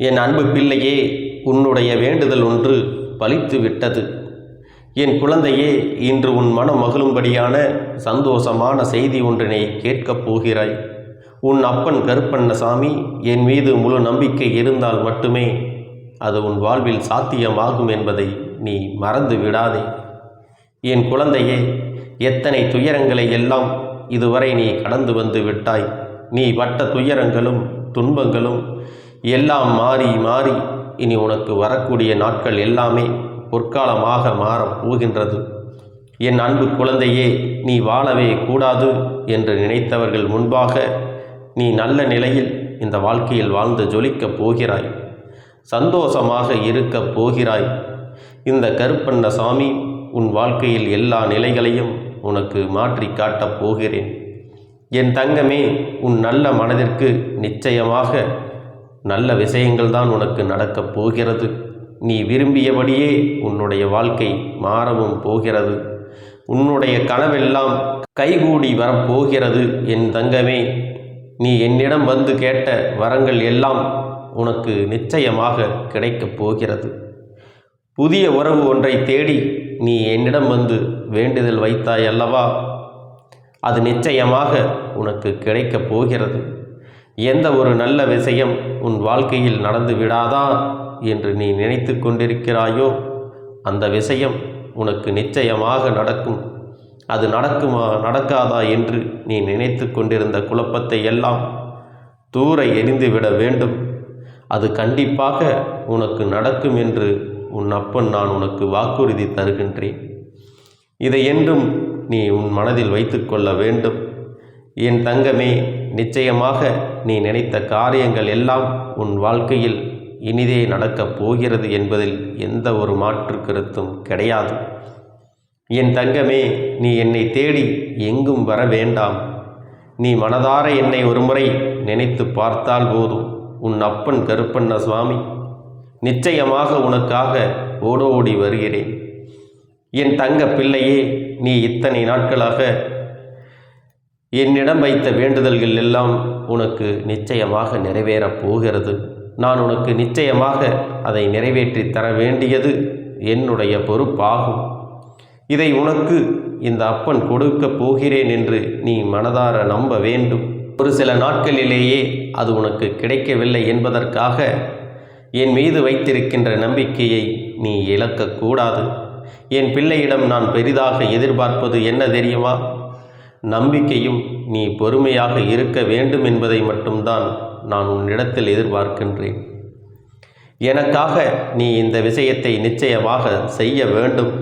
என் அன்பு பிள்ளையே உன்னுடைய வேண்டுதல் ஒன்று பலித்து விட்டது என் குழந்தையே இன்று உன் மனம் மகிழும்படியான சந்தோஷமான செய்தி ஒன்றினை கேட்கப் போகிறாய். உன் அப்பன் கருப்பண்ணசாமி என் மீது முழு நம்பிக்கை இருந்தால் மட்டுமே அது உன் வாழ்வில் சாத்தியமாகும் என்பதை நீ மறந்து விடாதே. என் குழந்தையே எத்தனை துயரங்களை எல்லாம் இதுவரை நீ கடந்து வந்து விட்டாய். நீ பட்ட துயரங்களும் துன்பங்களும் எல்லாம் மாறி மாறி இனி உனக்கு வரக்கூடிய நாட்கள் எல்லாமே பொற்காலமாக மாறப் போகின்றது. என் அன்பு குழந்தையே நீ வாழவே கூடாது என்று நினைத்தவர்கள் முன்பாக நீ நல்ல நிலையில் இந்த வாழ்க்கையில் வாழ்ந்து ஜொலிக்கப் போகிறாய். சந்தோஷமாக இருக்கப் போகிறாய். இந்த கருப்பண்ண சாமி உன் வாழ்க்கையில் எல்லா நிலைகளையும் உனக்கு மாற்றி காட்டப் போகிறேன். என் தங்கமே உன் நல்ல மனதிற்கு நிச்சயமாக நல்ல விஷயங்கள் தான் உனக்கு நடக்கப் போகிறது. நீ விரும்பியபடியே உன்னுடைய வாழ்க்கை மாறவும் போகிறது. உன்னுடைய கனவெல்லாம் கைகூடி வரப்போகிறது என் தங்கமே. நீ என்னிடம் வந்து கேட்ட வரங்கள் எல்லாம் உனக்கு நிச்சயமாக கிடைக்கப் போகிறது. புதிய உறவு ஒன்றை தேடி நீ என்னிடம் வந்து வேண்டுதல் வைத்தாய் அல்லவா? அது நிச்சயமாக உனக்கு கிடைக்கப் போகிறது. எந்த ஒரு நல்ல விஷயம் உன் வாழ்க்கையில் நடந்து விடாதா என்று நீ நினைத்து கொண்டிருக்கிறாயோ அந்த விஷயம் உனக்கு நிச்சயமாக நடக்கும். அது நடக்குமா நடக்காதா என்று நீ நினைத்து கொண்டிருந்த குழப்பத்தை எல்லாம் தூர எரிந்துவிட வேண்டும். அது கண்டிப்பாக உனக்கு நடக்கும் என்று உன் அப்பன் நான் உனக்கு வாக்குறுதி தருகின்றேன். இதை என்றும் நீ உன் மனதில் வைத்துக்கொள்ள வேண்டும். என் தங்கமே நிச்சயமாக நீ நினைத்த காரியங்கள் எல்லாம் உன் வாழ்க்கையில் இனிதே நடக்கப் போகிறது என்பதில் எந்த ஒரு மாற்று கருத்தும் கிடையாது. என் தங்கமே நீ என்னை தேடி எங்கும் வர வேண்டாம். நீ மனதார என்னை ஒருமுறை நினைத்து பார்த்தால் போதும். உன் அப்பன் கருப்பண்ண சுவாமி நிச்சயமாக உனக்காக ஓடோடி வருகிறேன். என் தங்க பிள்ளையே நீ இத்தனை நாட்களாக என்னிடம் வைத்த வேண்டுதல்கள் எல்லாம் உனக்கு நிச்சயமாக நிறைவேறப் போகிறது. நான் உனக்கு நிச்சயமாக அதை நிறைவேற்றி தர வேண்டியது என்னுடைய பொறுப்பாகும். இதை உனக்கு இந்த அப்பன் கொடுக்கப் போகிறேன் என்று நீ மனதார நம்ப வேண்டும். ஒரு சில நாட்களிலேயே அது உனக்கு கிடைக்கவில்லை என்பதற்காக என் மீது வைத்திருக்கின்ற நம்பிக்கையை நீ இழக்கக்கூடாது என் பிள்ளையிடம் நான் பெரிதாக எதிர்பார்ப்பது என்ன தெரியுமா? நம்பிக்கையும் நீ பொறுமையாக இருக்க வேண்டும் என்பதை மட்டும்தான் நான் உன்னிடத்தில் எதிர்பார்க்கின்றேன். எனக்காக நீ இந்த விஷயத்தை நிச்சயமாக செய்ய வேண்டும்.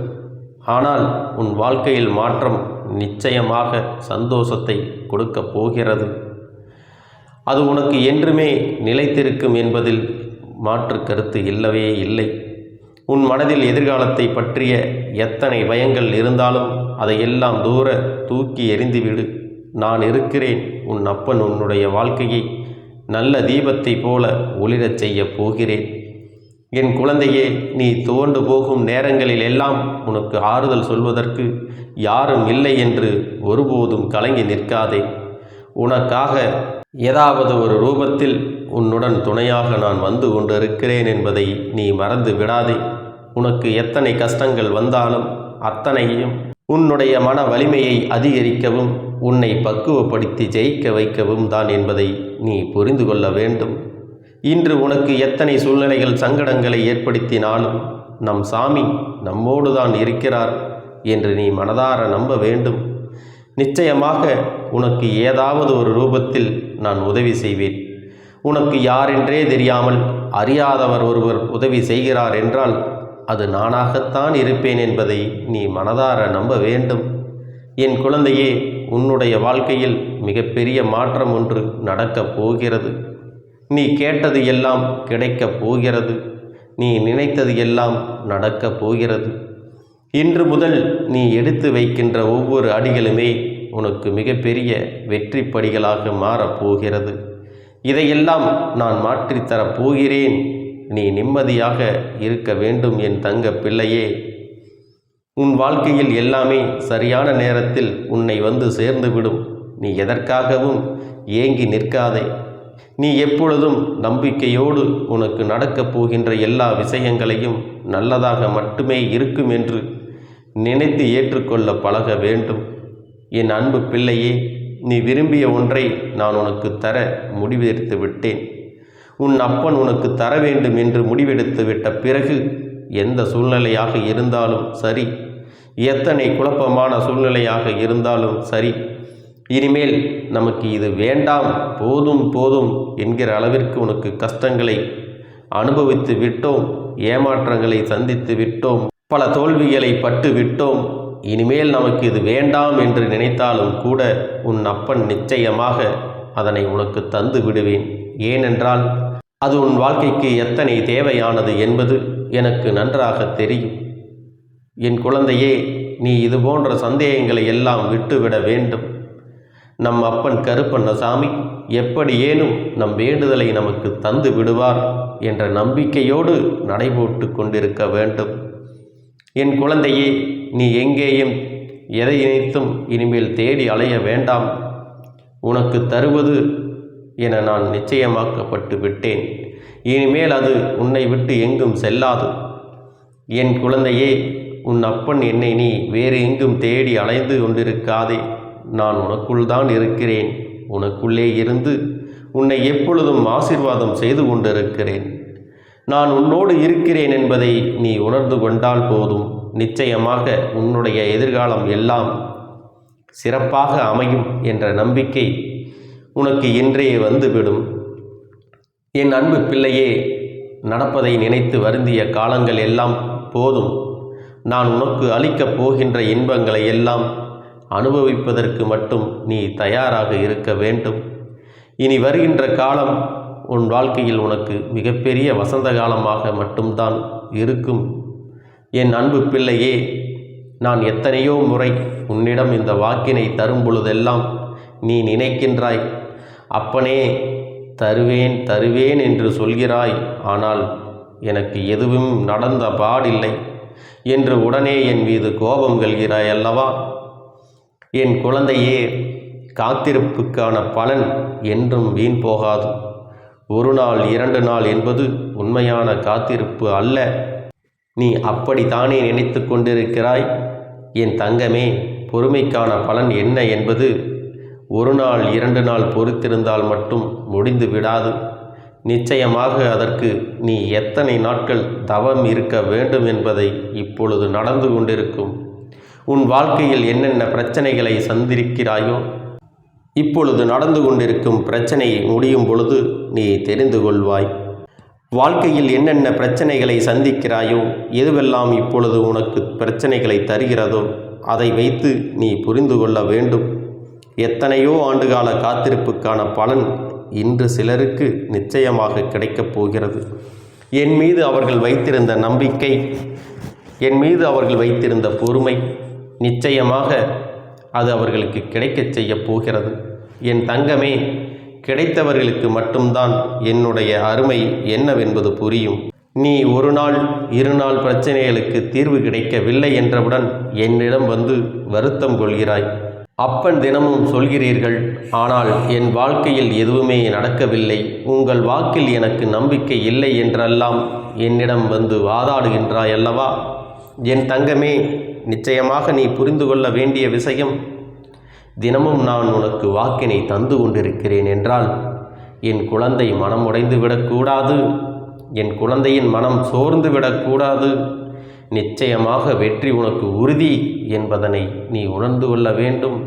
ஆனால் உன் வாழ்க்கையில் மாற்றம் நிச்சயமாக சந்தோஷத்தை கொடுக்கப் போகிறது. அது உனக்கு என்றுமே நிலைத்திருக்கும் என்பதில் மாற்று கருத்து இல்லவே இல்லை. உன் மனதில் எதிர்காலத்தை பற்றிய எத்தனை பயங்கள் இருந்தாலும் அதையெல்லாம் தூர தூக்கி எறிந்துவிடு நான் இருக்கிறேன் உன் அப்பன் உன்னுடைய வாழ்க்கையை நல்ல தீபத்தை போல ஒளிரச் செய்யப் போகிறேன். என் குழந்தையே நீ துவண்டு போகும் நேரங்களில் எல்லாம் உனக்கு ஆறுதல் சொல்வதற்கு யாரும் இல்லை என்று ஒருபோதும் கலங்கி நிற்காதே. உனக்காக ஏதாவது ஒரு ரூபத்தில் உன்னுடன் துணையாக நான் வந்து கொண்டிருக்கிறேன் என்பதை நீ மறந்து விடாதே. உனக்கு எத்தனை கஷ்டங்கள் வந்தாலும் அத்தனையும் உன்னுடைய மன வலிமையை அதிகரிக்கவும் உன்னை பக்குவப்படுத்தி ஜெயிக்க வைக்கவும் தான் என்பதை நீ புரிந்து கொள்ள வேண்டும். இன்று உனக்கு எத்தனை சூழ்நிலைகள் சங்கடங்களை ஏற்படுத்தினாலும் நம் சாமி நம்மோடு தான் இருக்கிறார் என்று நீ மனதார நம்ப வேண்டும். நிச்சயமாக உனக்கு ஏதாவது ஒரு ரூபத்தில் நான் உதவி செய்வேன். உனக்கு யாரென்றே தெரியாமல் அறியாதவர் ஒருவர் உதவி செய்கிறார் என்றால் அது நானாகத்தான் இருப்பேன் என்பதை நீ மனதார நம்ப வேண்டும். என் குழந்தையே உன்னுடைய வாழ்க்கையில் மிகப்பெரிய மாற்றம் ஒன்று நடக்கப் போகிறது. நீ கேட்டது எல்லாம் கிடைக்கப் போகிறது. நீ நினைத்தது எல்லாம் நடக்கப் போகிறது. இன்று முதல் நீ எடுத்து வைக்கின்ற ஒவ்வொரு அடிகளுமே உனக்கு மிகப்பெரிய வெற்றி படிகளாக மாறப்போகிறது இதையெல்லாம் நான் மாற்றித்தரப் போகிறேன். நீ நிம்மதியாக இருக்க வேண்டும் என் தங்க பிள்ளையே. உன் வாழ்க்கையில் எல்லாமே சரியான நேரத்தில் உன்னை வந்து சேர்ந்துவிடும். நீ எதற்காகவும் ஏங்கி நிற்காதே. நீ எப்பொழுதும் நம்பிக்கையோடு உனக்கு நடக்கப் போகின்ற எல்லா விஷயங்களையும் நல்லதாக மட்டுமே இருக்கும் என்று நினைத்து ஏற்றுக்கொள்ள பழக வேண்டும். என் அன்பு பிள்ளையே நீ விரும்பிய ஒன்றை நான் உனக்கு தர முடிவெடுத்து விட்டேன் உன் அப்பன் உனக்கு தர வேண்டும் என்று முடிவெடுத்து விட்ட பிறகு எந்த சூழ்நிலையாக இருந்தாலும் சரி. எத்தனை குழப்பமான சூழ்நிலையாக இருந்தாலும் சரி. இனிமேல் நமக்கு இது வேண்டாம் போதும் போதும் என்கிற அளவிற்கு உனக்கு கஷ்டங்களை அனுபவித்து விட்டோம் ஏமாற்றங்களை சந்தித்து விட்டோம் பல தோல்விகளை பட்டு விட்டோம். இனிமேல் நமக்கு இது வேண்டாம் என்று நினைத்தாலும் கூட உன் அப்பன் நிச்சயமாக அதனை உனக்கு தந்து விடுவேன். ஏனென்றால் அது உன் வாழ்க்கைக்கு எத்தனை தேவையானது என்பது எனக்கு நன்றாக தெரியும். என் குழந்தையே நீ இது போன்ற சந்தேகங்களை எல்லாம் விட்டுவிட வேண்டும். நம் அப்பன் கருப்பண்ணசாமி எப்படியேனும் நம் வேண்டுதலை நமக்கு தந்து விடுவார் என்ற நம்பிக்கையோடு நடைபோட்டு கொண்டிருக்க வேண்டும். என் குழந்தையே நீ எங்கேயும் எதை நினைத்தும் இனிமேல் தேடி அலைய வேண்டாம். உனக்கு தருவது என நான் நிச்சயமாக்கப்பட்டு விட்டேன் இனிமேல் அது உன்னை விட்டு எங்கும் செல்லாது. என் குழந்தையே உன் அப்பன் என்னை நீ வேறு எங்கும் தேடி அலைந்து கொண்டிருக்காதே. நான் உனக்குள் தான் இருக்கிறேன். உனக்குள்ளே இருந்து உன்னை எப்பொழுதும் ஆசிர்வாதம் செய்து கொண்டிருக்கிறேன். நான் உன்னோடு இருக்கிறேன் என்பதை நீ உணர்ந்து கொண்டால் போதும். நிச்சயமாக உன்னுடைய எதிர்காலம் எல்லாம் சிறப்பாக அமையும் என்ற நம்பிக்கை உனக்கு இன்றே வந்துவிடும். என் அன்பு பிள்ளையே நடப்பதை நினைத்து வருந்திய காலங்கள் எல்லாம் போதும். நான் உனக்கு அளிக்கப் போகின்ற இன்பங்களை எல்லாம் அனுபவிப்பதற்கு மட்டும் நீ தயாராக இருக்க வேண்டும். இனி வருகின்ற காலம் உன் வாழ்க்கையில் உனக்கு மிகப்பெரிய வசந்த காலமாக மட்டும்தான் இருக்கும். என் அன்பு பிள்ளையே நான் எத்தனையோ முறை உன்னிடம் இந்த வாக்கினை தரும் பொழுதெல்லாம் நீ நினைக்கின்றாய் அப்பனே தருவேன் தருவேன் என்று சொல்கிறாய். ஆனால் எனக்கு எதுவும் நடந்த பாடில்லை என்று உடனே என் மீது கோபம் கொள்கிறாய் அல்லவா என் குழந்தையே காத்திருப்புக்கான பலன் என்றும் வீண் போகாது. ஒரு நாள் இரண்டு நாள் என்பது உண்மையான காத்திருப்பு அல்ல. நீ அப்படித்தானே நினைத்து கொண்டிருக்கிறாய்? என் தங்கமே பொறுமைக்கான பலன் என்ன என்பது ஒரு நாள் இரண்டு நாள் பொறுத்திருந்தால் மட்டும் முடிந்து விடாது. நிச்சயமாக அதற்கு நீ எத்தனை நாட்கள் தவம் இருக்க வேண்டும் என்பதை இப்பொழுது நடந்து கொண்டிருக்கும். உன் வாழ்க்கையில் என்னென்ன பிரச்சனைகளை சந்திருக்கிறாயோ இப்பொழுது நடந்து கொண்டிருக்கும் பிரச்சனை முடியும் பொழுது நீ தெரிந்து கொள்வாய். வாழ்க்கையில் என்னென்ன பிரச்சனைகளை சந்திக்கிறாயோ எதுவெல்லாம் இப்பொழுது உனக்கு பிரச்சனைகளை தருகிறதோ அதை வைத்து நீ புரிந்து கொள்ள வேண்டும். எத்தனையோ ஆண்டுகால காத்திருப்புக்கான பலன் இன்று சிலருக்கு நிச்சயமாக கிடைக்கப் போகிறது. என் மீது அவர்கள் வைத்திருந்த நம்பிக்கை என் மீது அவர்கள் வைத்திருந்த பொறுமை நிச்சயமாக அது அவர்களுக்கு கிடைக்கச் செய்யப் போகிறது. என் தங்கமே கிடைத்தவர்களுக்கு மட்டும்தான் என்னுடைய அருமை என்னவென்பது புரியும். நீ ஒரு நாள் இரு நாள் பிரச்சனைகளுக்கு தீர்வு கிடைக்கவில்லை என்றவுடன் என்னிடம் வந்து வருத்தம் கொள்கிறாய். அப்பன் தினமும் சொல்கிறீர்கள் ஆனால் என் வாழ்க்கையில் எதுவுமே நடக்கவில்லை. உங்கள் வாக்கில் எனக்கு நம்பிக்கை இல்லை என்றெல்லாம் என்னிடம் வந்து வாதாடுகின்றாய் அல்லவா? என் தங்கமே நிச்சயமாக நீ புரிந்து கொள்ள வேண்டிய விஷயம். தினமும் நான் உனக்கு வாக்கினை தந்து கொண்டிருக்கிறேன் என்றால் என் குழந்தை மனம் உடைந்து விடக்கூடாது. என் குழந்தையின் மனம் சோர்ந்து விடக்கூடாது. நிச்சயமாக வெற்றி உனக்கு உறுதி என்பதனை நீ உணர்ந்து கொள்ள வேண்டும்.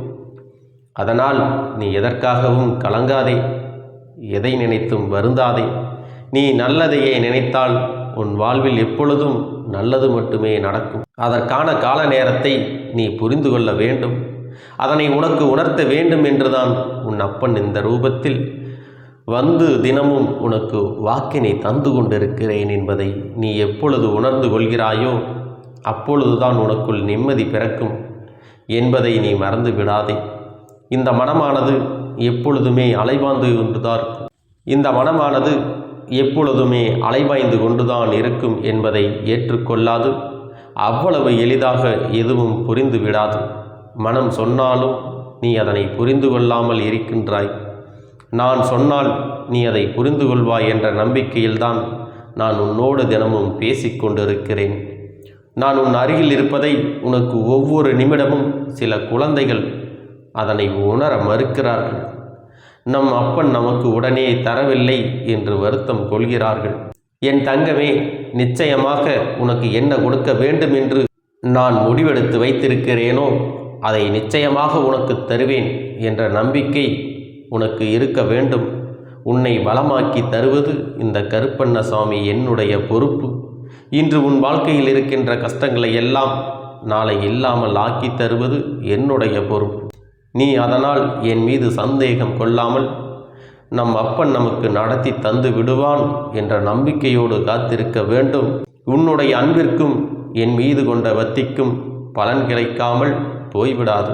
அதனால் நீ எதற்காகவும் கலங்காதே எதை நினைத்தும் வருந்தாதே. நீ நல்லதையே நினைத்தால் உன் வாழ்வில் எப்பொழுதும் நல்லது மட்டுமே நடக்கும். அதற்கான கால நேரத்தை நீ புரிந்து கொள்ள வேண்டும். அதனை உனக்கு உணர்த்த வேண்டும் என்றுதான் உன் அப்பன் இந்த ரூபத்தில் வந்து தினமும் உனக்கு வாக்கினை தந்து கொண்டிருக்கிறேன் என்பதை நீ எப்பொழுது உணர்ந்து கொள்கிறாயோ அப்பொழுதுதான் உனக்குள் நிம்மதி பிறக்கும் என்பதை நீ மறந்து விடாதே. இந்த மனமானது எப்பொழுதுமே அலைவாய்ந்து கொண்டுதான் இந்த மனமானது எப்பொழுதுமே அலைவாய்ந்து கொண்டுதான் இருக்கும் என்பதை ஏற்றுக்கொள்ளாது. அவ்வளவு எளிதாக எதுவும் புரிந்து விடாது. மனம் சொன்னாலும் நீ அதனை புரிந்து கொள்ளாமல் இருக்கின்றாய். நான் சொன்னால் நீ அதை புரிந்து கொள்வாய் என்ற நம்பிக்கையில்தான் நான் உன்னோடு தினமும் பேசிக்கொண்டிருக்கிறேன். நான் உன் அருகில் இருப்பதை உனக்கு ஒவ்வொரு நிமிடமும் சில குழந்தைகள் அதனை உணர மறுக்கிறார்கள். நம் அப்பன் நமக்கு உடனே தரவில்லை என்று வருத்தம் கொள்கிறார்கள். என் தங்கமே நிச்சயமாக உனக்கு என்ன கொடுக்க வேண்டும் என்று நான் முடிவெடுத்து வைத்திருக்கிறேனோ அதை நிச்சயமாக உனக்கு தருவேன் என்ற நம்பிக்கை உனக்கு இருக்க வேண்டும். உன்னை வளமாக்கி தருவது இந்த கருப்பண்ணசாமி என்னுடைய பொறுப்பு. இன்று உன் வாழ்க்கையில் இருக்கின்ற கஷ்டங்களை எல்லாம் நாளை இல்லாமல் ஆக்கி தருவது என்னுடைய பொறுப்பு. நீ அதனால் என் மீது சந்தேகம் கொள்ளாமல் நம் அப்பன் நமக்கு நடத்தி தந்து விடுவான் என்ற நம்பிக்கையோடு காத்திருக்க வேண்டும். உன்னுடைய அன்பிற்கும் என் மீது கொண்ட வத்திக்கும் பலன் கிடைக்காமல் போய்விடாது.